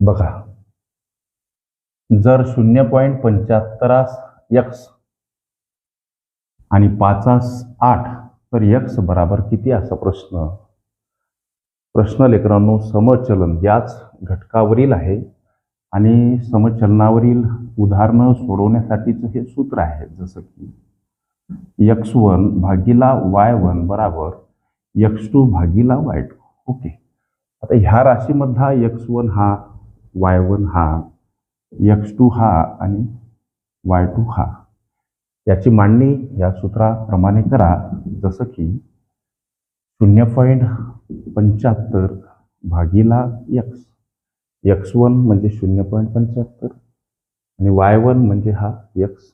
बघा. जर शून्य पॉईंट पंच्याहत्तरास यक्स आणि पाचास आठ तर यक्स बराबर किती असा प्रश्न? प्रश्न लेकरांनो समचलन याच घटकावरील आहे आणि समचलनावरील उदाहरणं सोडवण्यासाठीचं हे सूत्र आहे. जसं की यक्स वन भागीला वाय वन बराबर यक्स टू भागीला वाय टू. ओके. आता ह्या राशीमधला यक्स वन हा वाय वन हा यक्स टू हा आणि वाय टू हा. याची मांडणी या सूत्राप्रमाणे करा जसं की शून्य पॉईंट पंच्याहत्तर भागीला यक्स यक्स वन म्हणजे शून्य पॉईंट पंच्याहत्तर आणि वाय वन म्हणजे हा यक्स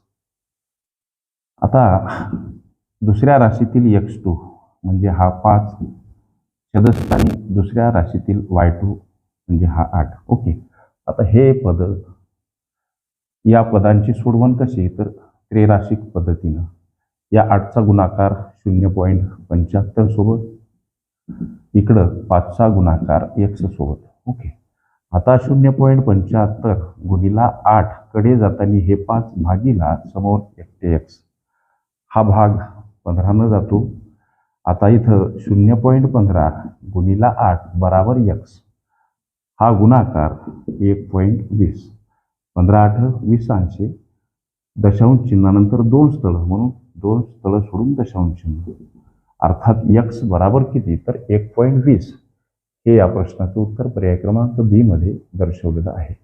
आता दुसऱ्या राशीतील यक्स टू म्हणजे हा पाच छदस्थानी दुसऱ्या राशीतील वाय टू म्हणजे हा आठ. ओके. आता हे पद या पदांची सोडवण कशी तर त्रेराशिक पद्धतीनं. या आठचा गुणाकार शून्य पॉईंट पंच्याहत्तर सोबत. इकडं पाचचा गुणाकार एक्स सोबत. ओके. आता शून्य पॉईंट पंच्याहत्तर गुणीला आठकडे जाताना हे पाच भागीला समोर एकटे एक्स. हा भाग पंधरानं जातो. आता इथं शून्य पॉईंट पंधरा गुणीला आठ बराबर एक्स. हा गुणाकार एक पॉईंट वीस. पंधरा आठ वीस ऐंशी दशांश चिन्हानंतर दोन स्थळं म्हणून दोन स्थळं सोडून दशांश चिन्ह. अर्थात यक्स बराबर किती? तर एक पॉईंट वीस. हे या प्रश्नाचं उत्तर पर्याय क्रमांक बीमध्ये दर्शवलेलं आहे.